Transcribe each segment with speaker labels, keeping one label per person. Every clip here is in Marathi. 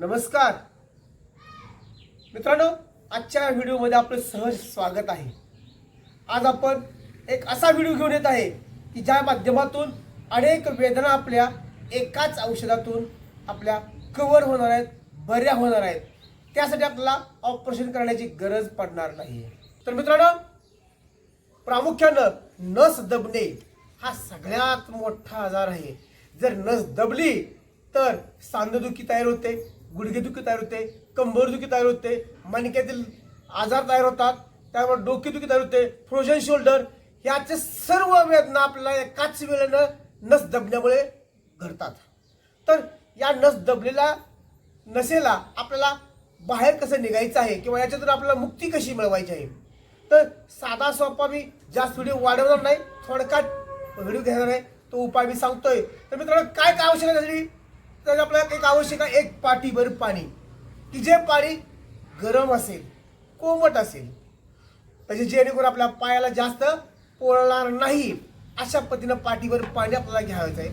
Speaker 1: नमस्कार. मित्रांनो आजच्या व्हिडिओमध्ये आपलं सहज स्वागत आहे. आज आपण एक असा व्हिडिओ घेऊन येत आहे की ज्या माध्यमातून अनेक वेदना आपल्या एकाच औषधातून आपल्या कवर होणार आहेत बऱ्या होणार आहेत. त्यासाठी आपल्याला ऑपरेशन करण्याची गरज पडणार नाही तर मित्रांनो प्रामुख्यानं नस दबणे हा सगळ्यात मोठा आजार आहे. जर नस दबली तर सांधेदुखी तयार होते गुडघेदुखी तयार होते कंबरदुखी तयार होते मणक्यातील आजार तयार होतात त्यामुळे डोकेदुखी तयार होते फ्रोझन शोल्डर ह्याचे सर्व वेदना आपल्याला एकाच वेळेनं नस दबण्यामुळे घडतात. तर या नस दबलेल्या नसेला आपल्याला बाहेर कसं निघायचं आहे किंवा याच्यातून आपल्याला मुक्ती कशी मिळवायची आहे? तर साधा सोपा मी जास्त व्हिडिओ वाढवणार नाही थोडक्यात व्हिडिओ घेणार आहे तो उपाय मी सांगतोय. तर मित्रांनो काय काय आवश्यक आहे त्यासाठी? तर आपल्याला एक आवश्यक आहे एक पाठीभर पाणी. की जे पाणी गरम असेल कोमट असेल म्हणजे जेणेकरून आपल्या पायाला जास्त पोळणार नाही अशा पद्धतीनं पाठीवर पाणी आपल्याला घ्यायचं आहे.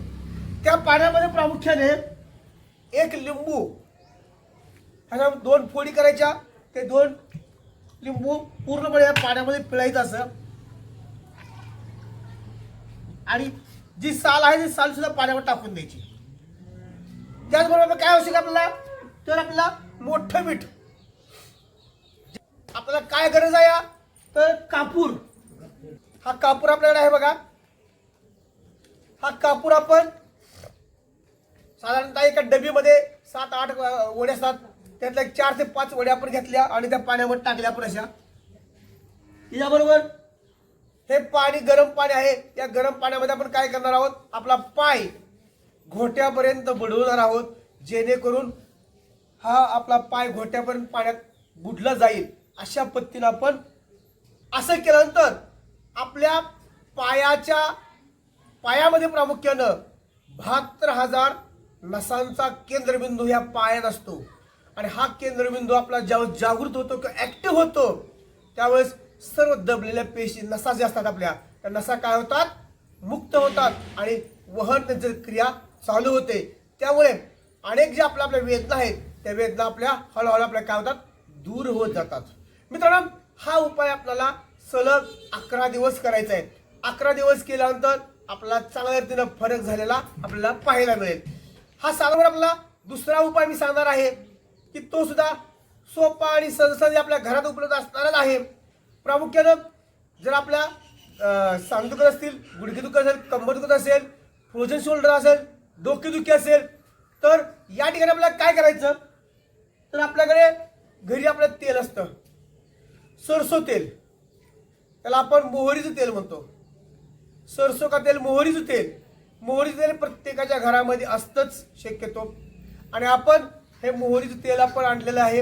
Speaker 1: त्या पाण्यामध्ये प्रामुख्याने एक लिंबू ह्या दोन फोडी करायच्या ते दोन लिंबू पूर्णपणे या पाण्यामध्ये पिळायचं असं. आणि जी साल आहे ती साल सुद्धा पाण्यावर टाकून द्यायची. त्याचबरोबर काय आवश्यक आपल्याला? तर आपल्याला मोठं मीठ. आपल्याला काय गरज आहे या? तर कापूर. हा कापूर आपल्याकडे आहे बघा. हा कापूर आपण साधारणतः एका डबीमध्ये सात आठ वड्या असतात. त्यातल्या चार ते पाच वड्या आपण घेतल्या आणि त्या पाण्यामध्ये टाकल्या आपण अशा. याबरोबर हे पाणी गरम पाणी आहे. या गरम पाण्यामध्ये आपण काय करणार आहोत? आपला पाय. घोट्यापर्यंत बुडवणार आहोत जेणेकरून हा आपला पाय घोट्यापर्यंत पाण्यात बुडला जाईल. अशा पद्धतीनं आपण असं केल्यानंतर आपल्या पायाच्या पायामध्ये प्रामुख्यानं बहात्तर हजार नसांचा केंद्रबिंदू ह्या पायात असतो. आणि हा केंद्रबिंदू आपला ज्यावेळेस जागृत होतो किंवा ॲक्टिव्ह होतो त्यावेळेस सर्व दबलेल्या पेशी नसा ज्या असतात आपल्या त्या नसा काय होतात? मुक्त होतात आणि वहन त्यांची क्रिया चालू होते. त्यामुळे अनेक ज्या आपल्या आपल्या वेदना आहेत त्या वेदना आपल्या हळूहळू आपल्या काय होतात? दूर होत जातात. मित्रांनो हा उपाय आपल्याला सलग अकरा दिवस करायचा आहे. अकरा दिवस केल्यानंतर आपल्याला चांगल्या रीतीनं फरक झालेला आपल्याला पाहायला मिळेल. हा सांगणार आपला दुसरा उपाय मी सांगणार आहे की तो सुद्धा सोपा आणि सहज आपल्या घरात उपलब्ध असणारच आहे. प्रामुख्यानं जर आपल्या सांग दुखत असतील गुडघेदुखत असेल कंबर दुखत असेल फ्रोजन शोल्डर असेल डोकेदुखी असेल तर या ठिकाणी आपल्याला काय करायचं? तर आपल्याकडे घरी आपलं तेल असतं. सरसो तेल. त्याला आपण मोहरीचं तेल म्हणतो. सरसो का तेल? मोहरीचं तेल. मोहरीचं तेल प्रत्येकाच्या घरामध्ये असतंच शक्यतो. आणि आपण हे मोहरीचं तेल आपण आणलेलं आहे.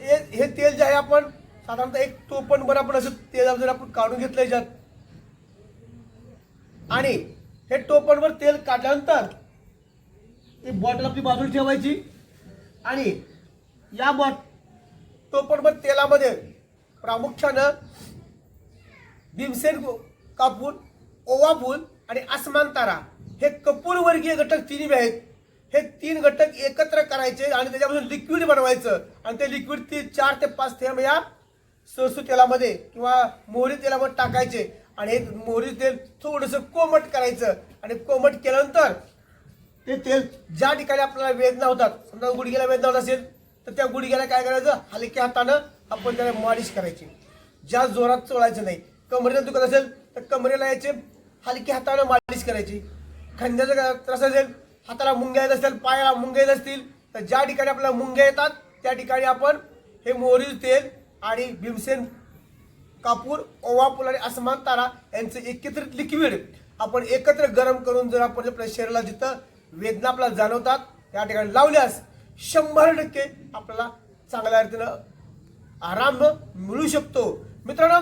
Speaker 1: हे हे तेल जे आहे आपण साधारणतः एक टोपणभर आपण असं तेल जर आपण काढून घेतलं याच्यात आणि हे टोपणभर तेल काढल्यानंतर ती बॉटल आपली बाजूला ठेवायची. आणि या बॉट टोपणवर तेलामध्ये प्रामुख्यानं भीमसेन कापूर ओवा फूल आणि आसमान तारा हे कपूरवर्गीय घटक तिन्ही आहेत. हे तीन घटक एकत्र करायचे आणि त्याच्यापासून लिक्विड बनवायचं. आणि ते लिक्विड ती चार ते पाच थेंब या सरसू तेलामध्ये किंवा मोहरी तेलामध्ये टाकायचे. आणि हे मोहरी तेल थोडंसं कोमट करायचं. आणि कोमट केल्यानंतर ते तेल ज्या ठिकाणी आपल्याला वेदना होतात समजा गुडघ्याला वेदना होत असेल तर त्या गुडघ्याला काय करायचं? हलक्या हातानं आपण त्याला मालिश करायची. ज्या जोरात चोळायचं नाही. कमरेला दुखत असेल तर कमरेला यायचे हलक्या हातानं मालिश करायची. खांद्याचा त्रास असेल हाताला मुंग्या येत असतील पायाला मुंग्या येत असतील तर ज्या ठिकाणी आपल्याला मुंग्या येतात त्या ठिकाणी आपण हे मोहरी तेल आणि भीमसेन कापूर ओवा फुल आणि आसमान तारा यांचं एकत्रित लिक्विड आपण एकत्र गरम करून जर आपण आपल्या शरीराला जिथं वेदना आपल्याला जाणवतात त्या ठिकाणी लावल्यास शंभर टक्के आपल्याला चांगल्या रीतीनं आराम मिळू शकतो. मित्रांनो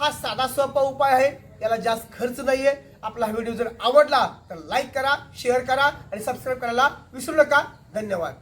Speaker 1: हा साधा सोपा उपाय आहे याला जास्त खर्च नाहीये. आपला हा व्हिडिओ जर आवडला तर लाईक करा शेअर करा आणि सबस्क्राईब करायला विसरू नका. धन्यवाद.